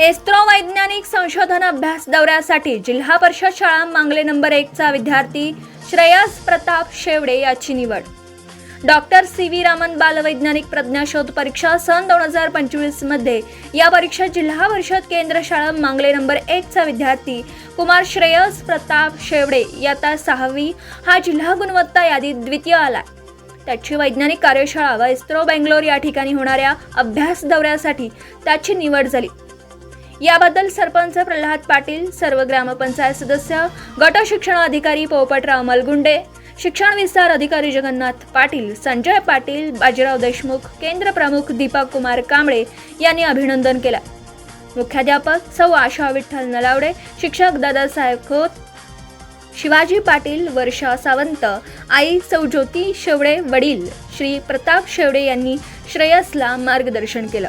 एस्त्रो वैज्ञानिक संशोधन अभ्यास दौऱ्यासाठी जिल्हा परिषद शाळा मांगले नंबर एकचा विद्यार्थी श्रेयस प्रताप शेवडे याची निवड. डॉक्टर सी व्ही रामन बालवैज्ञानिक प्रज्ञाशोध परीक्षा सन दोन हजार पंचवीसमध्ये या परीक्षेत जिल्हा परिषद केंद्र शाळा मांगले नंबर एकचा विद्यार्थी कुमार श्रेयस प्रताप शेवडे याता सहावी हा जिल्हा गुणवत्ता यादीत द्वितीय आला त्याची वैज्ञानिक कार्यशाळा व इस्रो बेंगलोर या ठिकाणी होणाऱ्या अभ्यास दौऱ्यासाठी त्याची निवड झाली. याबद्दल सरपंच प्रल्हाद पाटील सर्व ग्रामपंचायत सदस्य गट शिक्षण अधिकारी पोपटराव मलगुंडे शिक्षण विस्तार अधिकारी जगन्नाथ पाटील संजय पाटील बाजीराव देशमुख केंद्र प्रमुख दीपक कुमार कांबळे यांनी अभिनंदन केलं. मुख्याध्यापक सौ आशा विठ्ठल नलावडे शिक्षक दादासाहेब खोत शिवाजी पाटील वर्षा सावंत आई सौ ज्योती शेवडे वडील श्री प्रताप शेवडे यांनी श्रेयसला मार्गदर्शन केलं.